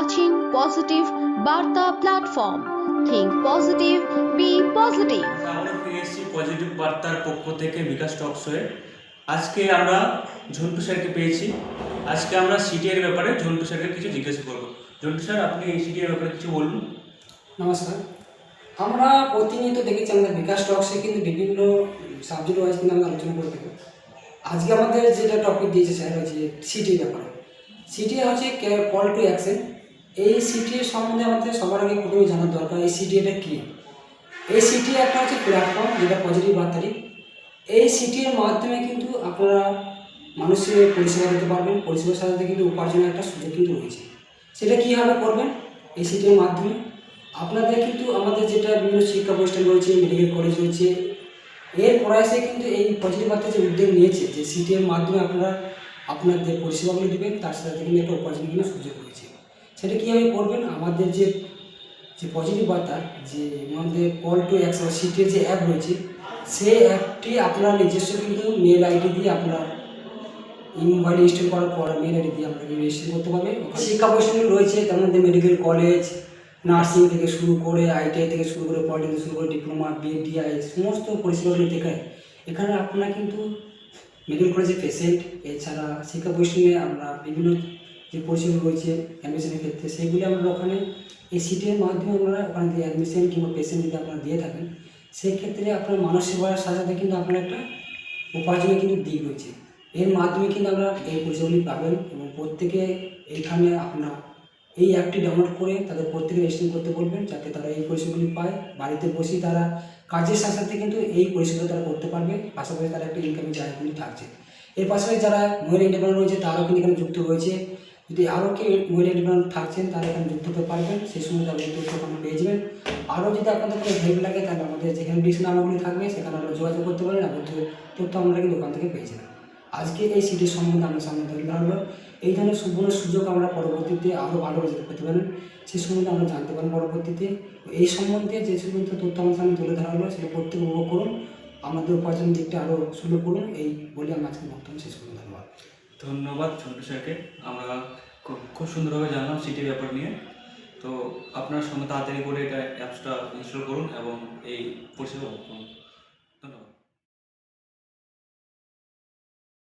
watching Positive Barta platform. Think positive, be positive. আমরা ফিরে এসেছি পজিটিভ বার্তার পক্ষ থেকে বিকাশ টকস হয়ে আজকে আমরা ঝন্টু স্যারকে পেয়েছি। আজকে আমরা সিটিএর ব্যাপারে ঝন্টু স্যারকে কিছু জিজ্ঞেস করব। ঝন্টু স্যার আপনি এই সিটিএর ব্যাপারে কিছু বলুন। নমস্কার। আমরা প্রতিনিয়ত দেখেছি আমাদের বিকাশ টক্সে কিন্তু বিভিন্ন সাবজেক্ট ওয়াইজ কিন্তু আমরা আলোচনা করে থাকি। আজকে আমাদের যেটা টপিক দিয়েছে স্যার হচ্ছে সিটির ব্যাপারে। সিটি হচ্ছে কল টু অ্যাকশন এই সিটির সম্বন্ধে আমাদের সবার আগে প্রথমে জানার দরকার, এই সিটি এটা কী? এই সিটি একটা হচ্ছে প্ল্যাটফর্ম যেটা পজিটিভ বার্তারি এই সিটির মাধ্যমে কিন্তু আপনারা মানুষের পরিষেবা দিতে পারবেন, পরিষেবার সাথে কিন্তু উপার্জনের একটা সুযোগ কিন্তু রয়েছে। সেটা কীভাবে করবেন? এই সিটির মাধ্যমে। আপনাদের কিন্তু আমাদের যেটা বিভিন্ন শিক্ষা প্রতিষ্ঠান রয়েছে মেডিকেল কলেজ রয়েছে, এর প্রয়াসে কিন্তু এই পজিটিভ বার্তা যে উদ্যোগ নিয়েছে, যে সিটির মাধ্যমে আপনারা যে পরিষেবাগুলো দেবেন, তার সাথে কিন্তু একটা উপার্জনের সুযোগ রয়েছে। সেটা কীভাবে করবেন আমাদের যে যে পজিটিভ বার্তা, যে আমাদের কল টু অ্যাকশন সিটের যে অ্যাপ রয়েছে, সেই অ্যাপটি আপনার নিজস্ব কিন্তু মেল আইডি দিয়ে আপনার মোবাইলে ইনস্টল করার পর মেল আইডি দিয়ে আপনাকে রেজিস্ট্রেশন করতে পারবে শিক্ষা প্রতিষ্ঠান রয়েছে তার মধ্যে মেডিকেল কলেজ নার্সিং থেকে শুরু করে আইটিআই থেকে শুরু করে পলিটেকনিক শুরু করে ডিপ্লোমা বিএডিআই সমস্ত পরিষেবাগুলো দেখায় এখানে আপনারা কিন্তু মেডিকেল কলেজের পেশেন্ট এছাড়া শিক্ষা প্রতিষ্ঠানে আমরা বিভিন্ন যে পরিষেবা রয়েছে অ্যাডমিশনের ক্ষেত্রে সেইগুলি আমরা ওখানে এই সিটের মাধ্যমে আমরা ওখানে যে অ্যাডমিশন কিংবা পেশেন্ট যদি আপনারা দিয়ে থাকেন, সেই ক্ষেত্রে আপনার মানব সেবার সাথে সাথে কিন্তু আপনার একটা উপার্জনের কিন্তু দিক রয়েছে। এর মাধ্যমে কিন্তু আমরা এই পরিষেবাগুলি পাবেন এবং প্রত্যেকে এইখানে আপনার এই অ্যাপটি ডাউনলোড করে তাদের প্রত্যেকে রেজিস্ট্রেশন করতে বলবেন, যাতে তারা এই পরিষেবাগুলি পায়। বাড়িতে বসেই তারা কাজের সাথে সাথে কিন্তু এই পরিষেবা তারা করতে পারবে। পাশাপাশি তারা একটা ইনকামের জায়গাগুলি থাকছে। এর পাশাপাশি যারা মহিলা ইন্ডিপেন্ডেন্ট রয়েছে, তারাও কিন্তু এখানে যুক্ত রয়েছে। যদি আরও কেউ মহিলা ইন্ডিপেন্ডেন্ট থাকছেন, তাহলে এখানে যুক্ত হতে পারবেন। সেই সময় তাদের তথ্য ওখানে পেয়ে যাবেন। আরও যদি আপনাদের কোনো হেল্প লাগে, তাহলে আমাদের যেখানে ডিসক্রিপশন নাম্বারগুলি থাকবে, সেখানে আপনারা যোগাযোগ করতে পারেন আপনাদের তথ্য আমরা কিন্তু দোকান থেকে পেয়ে যাবেন। আজকে এই সিটির সম্বন্ধে আমরা সামনে তুলে ধরলো এই ধরনের সুবর্ণ সুযোগ আমরা পরবর্তীতে আরও ভালোভাবে পেতে পারেন। সেই সম্বন্ধে আমরা জানতে পারেন পরবর্তীতে। এই সম্বন্ধে যে সমস্ত তথ্য আমার সামনে তুলে ধরা হলো, সেটা প্রত্যেক উপভোগ করুন। আমাদের উপার্জন দিকটা আরও সুলভ করুন। এই বলে আমি আজকে বক্তব্য শেষ করুন ধন্যবাদ। ধন্যবাদ ঝন্টু স্যারকে। আমরা খুব খুব সুন্দরভাবে জানলাম সিটির ব্যাপার নিয়ে। তো আপনার সঙ্গে তাড়াতাড়ি করে এটা অ্যাপসটা ইনস্টল করুন এবং এই পরিষেবা করুন।